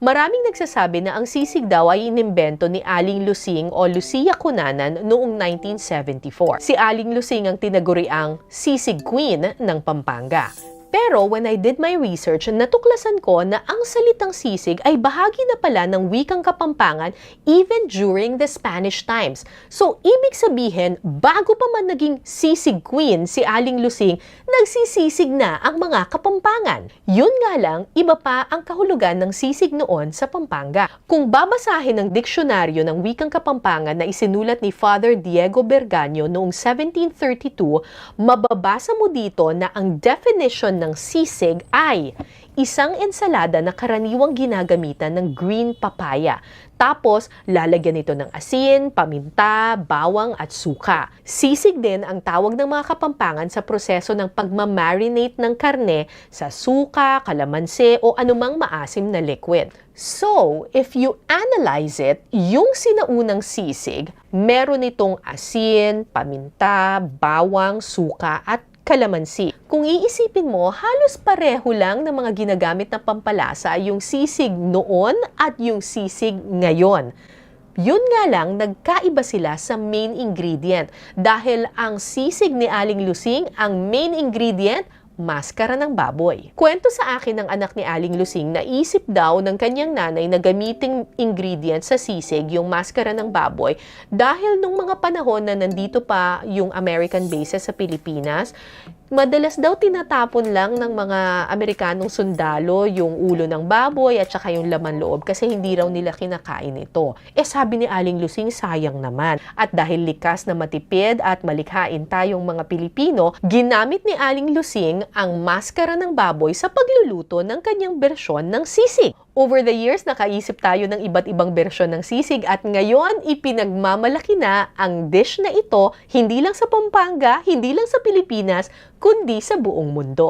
Maraming nagsasabi na ang sisig daw ay inimbento ni Aling Lusing o Lucia Cunanan noong 1974. Si Aling Lusing ang tinaguriang sisig queen ng Pampanga. Pero when I did my research, natuklasan ko na ang salitang sisig ay bahagi na pala ng wikang Kapampangan even during the Spanish times. So, ibig sabihin, bago pa man naging sisig queen si Aling Lusing, nagsisisig na ang mga Kapampangan. Yun nga lang, iba pa ang kahulugan ng sisig noon sa Pampanga. Kung babasahin ang diksyonaryo ng wikang Kapampangan na isinulat ni Father Diego Berganyo noong 1732, mababasa mo dito na ang definition ng sisig ay isang ensalada na karaniwang ginagamitan ng green papaya. Tapos, lalagyan ito ng asin, paminta, bawang at suka. Sisig din ang tawag ng mga kapampangan sa proseso ng pagmamarinate ng karne sa suka, kalamansi o anumang maasim na liquid. So, if you analyze it, yung sinaunang sisig, meron itong asin, paminta, bawang, suka at kalamansi. Kung iisipin mo, halos pareho lang ng mga ginagamit na pampalasa yung sisig noon at yung sisig ngayon. Yun nga lang, nagkaiba sila sa main ingredient dahil ang sisig ni Aling Lusing, ang main ingredient, maskara ng baboy. Kwento sa akin ng anak ni Aling Lusing na isip daw ng kanyang nanay na gamiting ingredient sa sisig yung maskara ng baboy dahil nung mga panahon na nandito pa yung American bases sa Pilipinas, madalas daw tinatapon lang ng mga Amerikanong sundalo yung ulo ng baboy at saka yung laman loob kasi hindi raw nila kinakain ito. Eh sabi ni Aling Lusing, sayang naman. At dahil likas na matipid at malikhain tayong mga Pilipino, ginamit ni Aling Lusing ang maskara ng baboy sa pagluluto ng kanyang bersyon ng sisig. Over the years, nakaisip tayo ng iba't ibang bersyon ng sisig at ngayon ipinagmamalaki na ang dish na ito hindi lang sa Pampanga, hindi lang sa Pilipinas, kundi sa buong mundo.